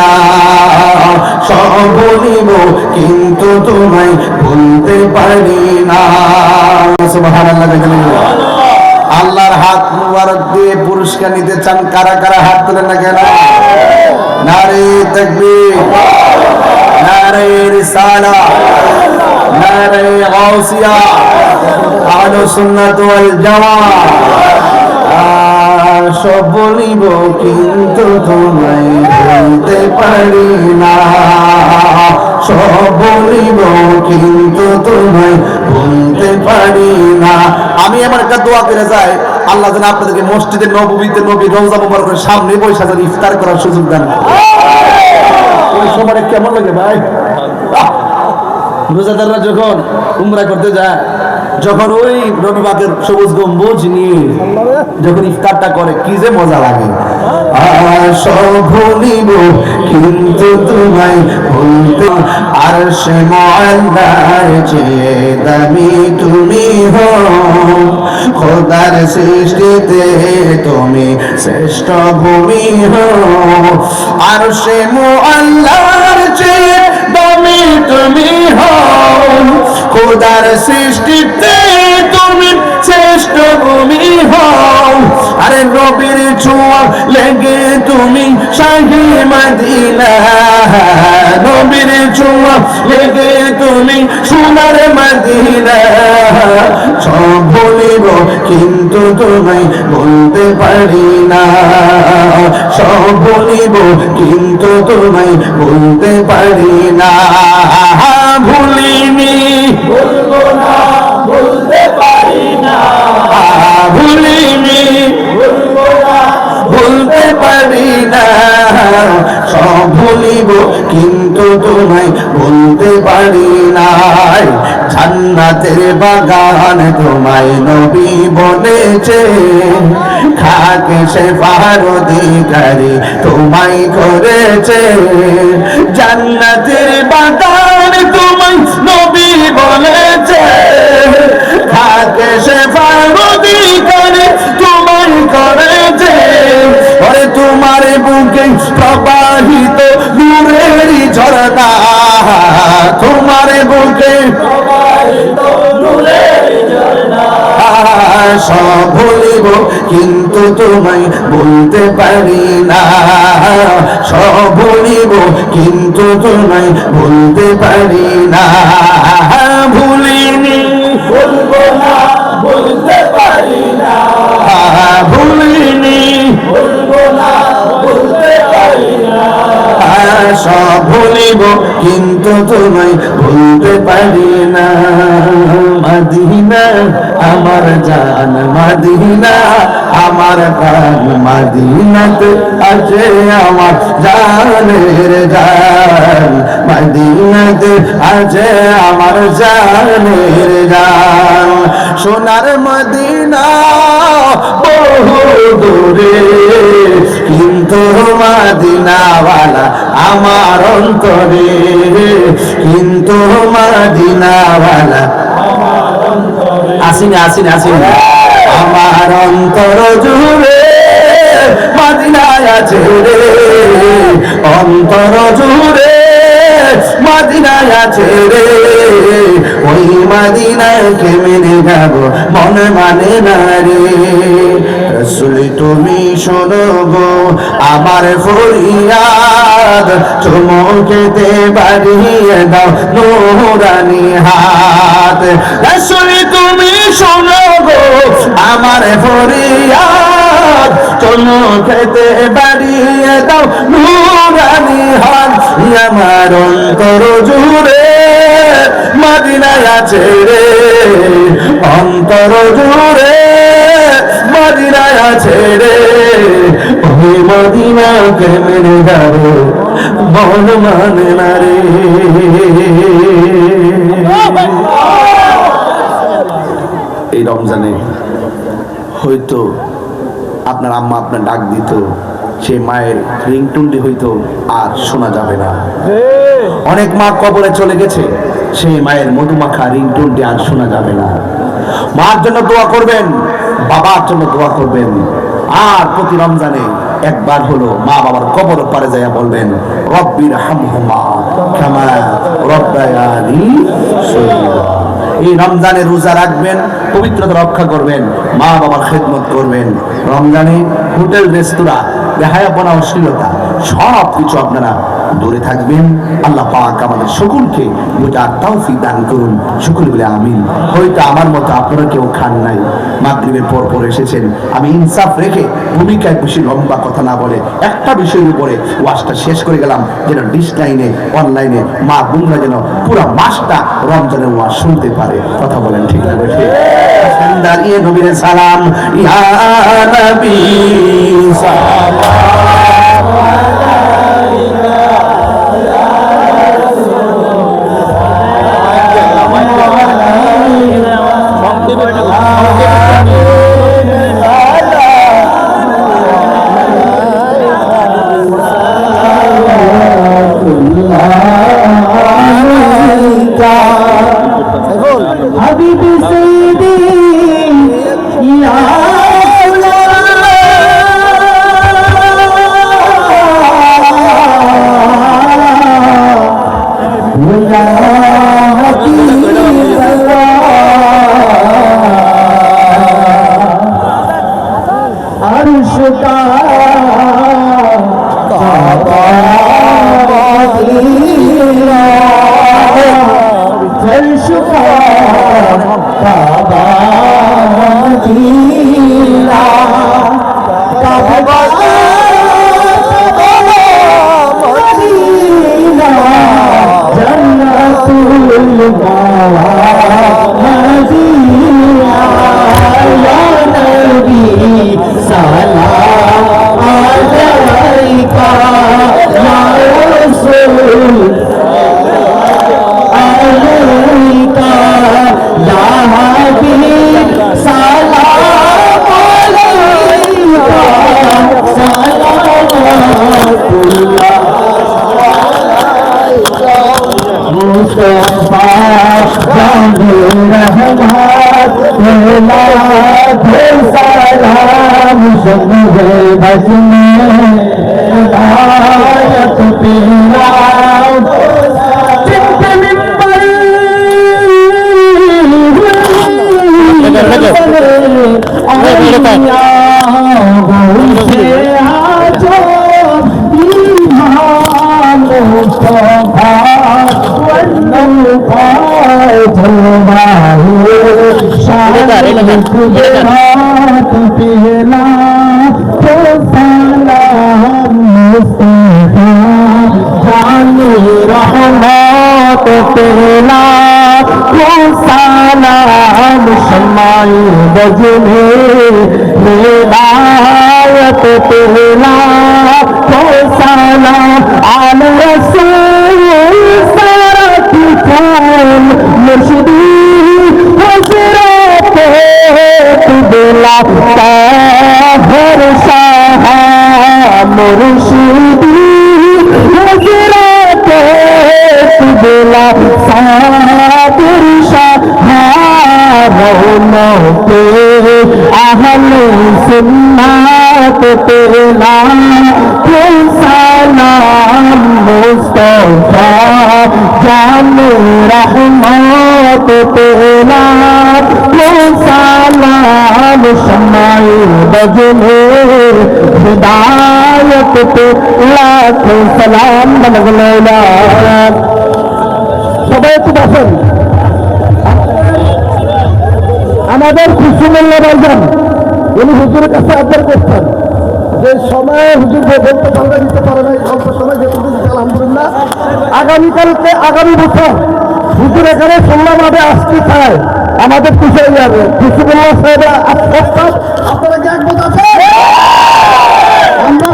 না। সব কিন্তু তোমায় বলতে পারি না। আল্লাহর হাত মুবারক দিয়ে পুরস্কার নিতে চান কারা কারা? হাত তুলে না কেন? নারে তাকবীর, নারে রিসালা গাউসিয়া সুন্নাত ওয়াল সব বলিব, কিন্তু তোমায় বলতে পারি না। সব বলিব, কিন্তু তোমায় বলতে পারি না। আমি আমার একটা দোয়া করে যাই। আল্লাহ যেন আপনাদেরকে মসজিদে নবীতে নবী রোজা মুবারকের সামনে বৈশা যেন ইফতার করার সুযোগ দেন। ওই সময় কেমন লাগে ভাই! রোজাদাররা যখন উমরা করতে যায় যখন ওই রবিবাকের সবুজ গম্বুজ নিয়ে যখন ইফতারটা করে, কি যে মজা লাগে। কিন্তু আর সে দামি তুমি সৃষ্টিতে তুমি শ্রেষ্ঠ ভূমি হো আর সে মোয়াল্লার চেয়ে খোদার সৃষ্টিতে তুমি শ্রেষ্ঠ ভূমি হও। আরে নবীর ছোঁয়া লেগে তুমি শাহী মদিনা। নবীর ছোঁয়া লেগে তুমি সোনার মদিনা। সব বলিব, কিন্তু তুমি বলতে পারি না। সব বলিব, কিন্তু তুমি বলতে পারি না। ভুলিনি বলব না বলতে পারি না। ভুলিনি না পারি না সব ভুলিব, কিন্তু তোমায় পারি বাগান তোমায় নবী বলেছে খাকে সে পাহাড় অধিকারী, তোমায় করেছে। জান্নাতের বাগান বলেছে পাহাড় অধিকারী তোমায় করেছে ওরে তোমার বুকে প্রবাহিত নূরেরই ঝরনা তোমার বুকে নূরের সব ভুলিব কিন্তু তোমায় বলতে পারি না। সব ভুলিব কিন্তু তোমায় বলতে পারি না। ভুলিনি বলব না বলতে পারি না। ভুলিনি বলব না বলতে পারি না। সব ভুলিব কিন্তু তোমায় ভুলতে পারি না। মাদিনা আমার জান মাদিনা আমার মাদিনাতে আছে আমার জানের জান। মাদিনাতে আছে আমার জানের জান। সোনার মদিনা বহু দূরে, কিন্তু মাদিনাওয়ালা আমার অন্তরে। কিন্তু মাদিনাওয়ালা আসিনি আসিনি আসিনি। আমার অন্তর জুড়ে মাদিনায় আছে রে। অন্তর জুড়ে মাদিনায় আছে রে। ওই মাদিনাকে মেনে যাব? মনে মানে না রে। রসুলি তুমি শোনো গো আমার ফরিয়াদ চমকেতে বাড়িয়ে দাও নোরানি হাত। রসুলি তুমি শোনো গো আমার ফরিয়াদ চমকেতে বাড়িয়ে দাও নোরানি হাত। আমার অন্তর জুড়ে মদিনায় আছে রে, অন্তর জুড়ে রে। ওই মদিনাকে মেরে যাব মন মানে না রে। এই রমজানে হয়তো আপনার আম্মা আপনার ডাক দিত, সেই মায়ের রিংটুনটি হয়তো আর শোনা যাবে না। অনেক মা কবরে চলে গেছে, সেই মায়ের মধুমাখা রিংটুনটি আর শোনা যাবে না। মার জন্য দোয়া করবেন। বাবার জন্য দোয়া করবেন। আর প্রতি রমজানে একবার হলো মা বাবার কবর পারে যাইয়া বলবেন রব্বির হামহুমা কামা রব্বায়ানি এই রমজানে রোজা রাখবেন, পবিত্রতা রক্ষা করবেন, মা বাবার খেদমত করবেন। রমজানে হোটেল, রেস্তোরাঁ বেহায়াপনা অশ্লীলতা সব কিছু আপনারা দূরে থাকবেন। আল্লাহ পাক আমাদের সকলকে বোঝার তৌফিক দান করুন। সকল বলে আমিন। হয়তো আমার মতো আপনারা কেউ খান নাই। মাগরিবের পর পর এসেছেন। আমি ইনসাফ রেখে ভূমিকায় বেশি লম্বা কথা না বলে একটা বিষয়ের উপরে ওয়াজটা শেষ করে গেলাম, যেন ডিসলাইনে অনলাইনে, মা বোনরা যেন পুরো মাসটা রমজানের ওয়াজ শুনতে পারে। কথা বলেন ঠিক না বেশি দাঁড়িয়ে নবীর সালাম। ইয়া নবী সালাম। দেবেন Oh. سارا مجھے بچنے দেখেন রহমত পেলা সালাম সমাই বজলে হেদায়ত পেলা তো সালাম আল রসুল সারা কি মুর্শিদ দিলা ভরসা মুর্শিদি হজরত দিলা সাদরসা রৌন পে আহল সুন্নাত তেরে নাম মুস্তফা জান রহমান। আমাদের খুশি মূল্য বলছেন উনি হুজুর কাছে আদর করছেন যে সময় হুজুর বলতে পারবে দিতে পারে না অল্প সময় আলহামদুলিল্লাহ আগামীকালকে আগামী বছর হুজুর এখানে শুনলাম আমি আসতে চাই আমাদের হয়ে যাবে। খুশিমুল্লাহ সাহেবের প্রস্তাব আপনারা কি একমত আছে আমরা